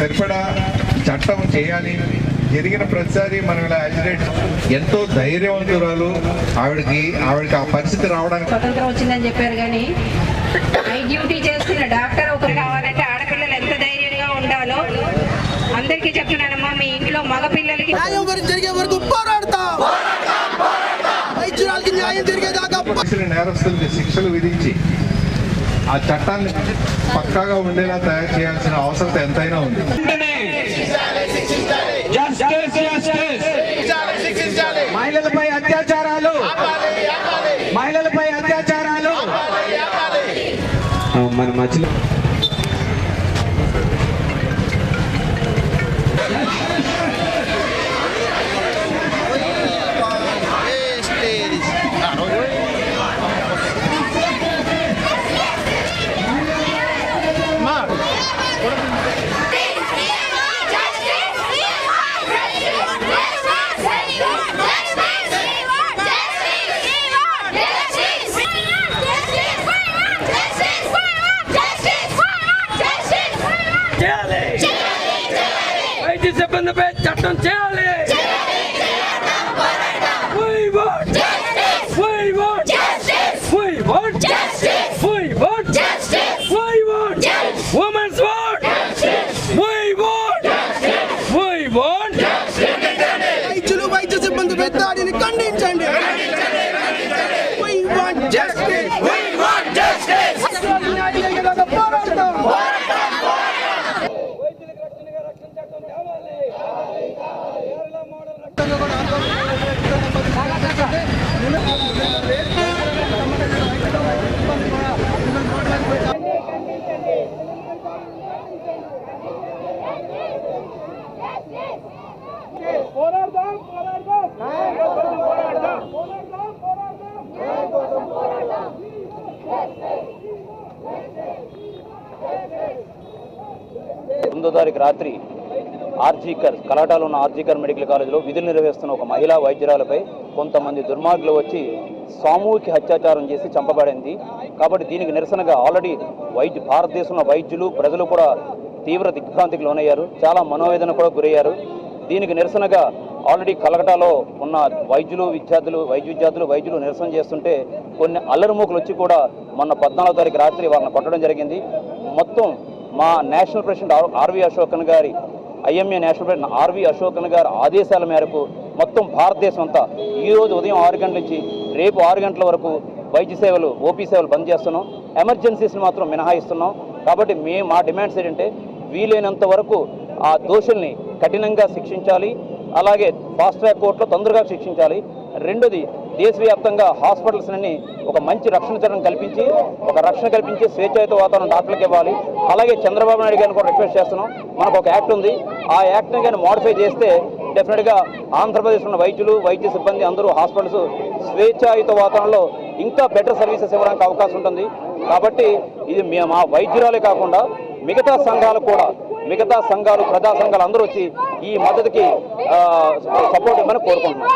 సరిపడా చట్టం చేయాలి. జరిగిన ప్రతిసారి మనం ఇలా యాజిటేట్ ఎంతో ధైర్యవంతురాలు. ఆవిడకి ఆవిడకి ఆ పరిస్థితి రావడానికి స్వతంత్రం వచ్చిందని చెప్పారు కానీ నైట్ డ్యూటీ చేస్తున్న డాక్టర్ ఒకరు కావాలంటే ఆడపిల్లలు ఎంత ధైర్యంగా ఉండాలో అందరికీ చెప్తున్నానమ్మా మీ ఇంట్లో మగ పిల్లలకి న్యాయం వరకు జరిగే వరకు పోరాడతాం. నేరస్తులకి శిక్షలు విధించి ఆ చట్టాన్ని పక్కాగా ఉండేలా తయారు చేయాల్సిన అవసరం ఎంతైనా ఉంది. జస్టిస్ జస్టిస్ మహిళలపై అత్యాచారాలు. మహిళలపై అత్యాచారాలు. ఆ, మన మధ్యలో సిబ్బందిపై చట్టం చేయాలి పంతొమ్మిదో తారీఖు రాత్రి ఆర్జీకర్ కలాటాలో ఉన్న ఆర్జీకర్ మెడికల్ కాలేజీలో విధులు నిర్వహిస్తున్న ఒక మహిళా వైద్యురాలపై కొంతమంది దుర్మార్గులు వచ్చి సామూహిక అత్యాచారం చేసి చంపబడింది. కాబట్టి దీనికి నిరసనగా ఆల్రెడీ వైద్య భారతదేశంలో వైద్యులు ప్రజలు కూడా తీవ్ర దిగ్భ్రాంతికి లోనయ్యారు. చాలా మనోవేదన కూడా గురయ్యారు. దీనికి నిరసనగా ఆల్రెడీ కలకటాలో ఉన్న వైద్యులు విద్యార్థులు వైద్య విద్యార్థులు వైద్యులు నిరసన చేస్తుంటే కొన్ని అల్లరిమూకలు వచ్చి కూడా మొన్న పద్నాలుగో తారీఖు రాత్రి వాళ్ళని కొట్టడం జరిగింది. మొత్తం మా national president R- RV Ashokan గారి IMA national president RV Ashokan గారి ఆదేశాల మేరకు మొత్తం భారతదేశం అంతా ఈరోజు ఉదయం ఆరు గంటల నుంచి రేపు ఆరు గంటల వరకు వైద్య సేవలు ఓపీ సేవలు బంద్ చేస్తున్నాం. ఎమర్జెన్సీస్ని మాత్రం మినహాయిస్తున్నాం. కాబట్టి మే మా డిమాండ్స్ ఏంటంటే వీలైనంత వరకు ఆ దోషుల్ని కఠినంగా శిక్షించాలి. అలాగే ఫాస్ట్ ట్రాక్ కోర్టులో తొందరగా శిక్షించాలి. రెండోది దేశవ్యాప్తంగా హాస్పిటల్స్ అన్ని ఒక మంచి రక్షణ చట్టం కల్పించి ఒక రక్షణ కల్పించి స్వేచ్ఛాయుత వాతావరణం డాక్టర్లకు ఇవ్వాలి. అలాగే చంద్రబాబు నాయుడు గారిని కూడా రిక్వెస్ట్ చేస్తున్నాం. మనకు ఒక యాక్ట్ ఉంది. ఆ యాక్ట్ని కానీ మోడిఫై చేస్తే డెఫినెట్గా ఆంధ్రప్రదేశ్ ఉన్న వైద్యులు వైద్య సిబ్బంది అందరూ హాస్పిటల్స్ స్వేచ్ఛాయుత వాతావరణంలో ఇంకా బెటర్ సర్వీసెస్ ఇవ్వడానికి అవకాశం ఉంటుంది. కాబట్టి ఇది మే- మా వైద్యురాలే కాకుండా మిగతా సంఘాలు కూడా మిగతా సంఘాలు ప్రజా సంఘాలు అందరూ వచ్చి ఈ మద్దతుకి సపోర్ట్ ఇవ్వమని కోరుకుంటున్నాం.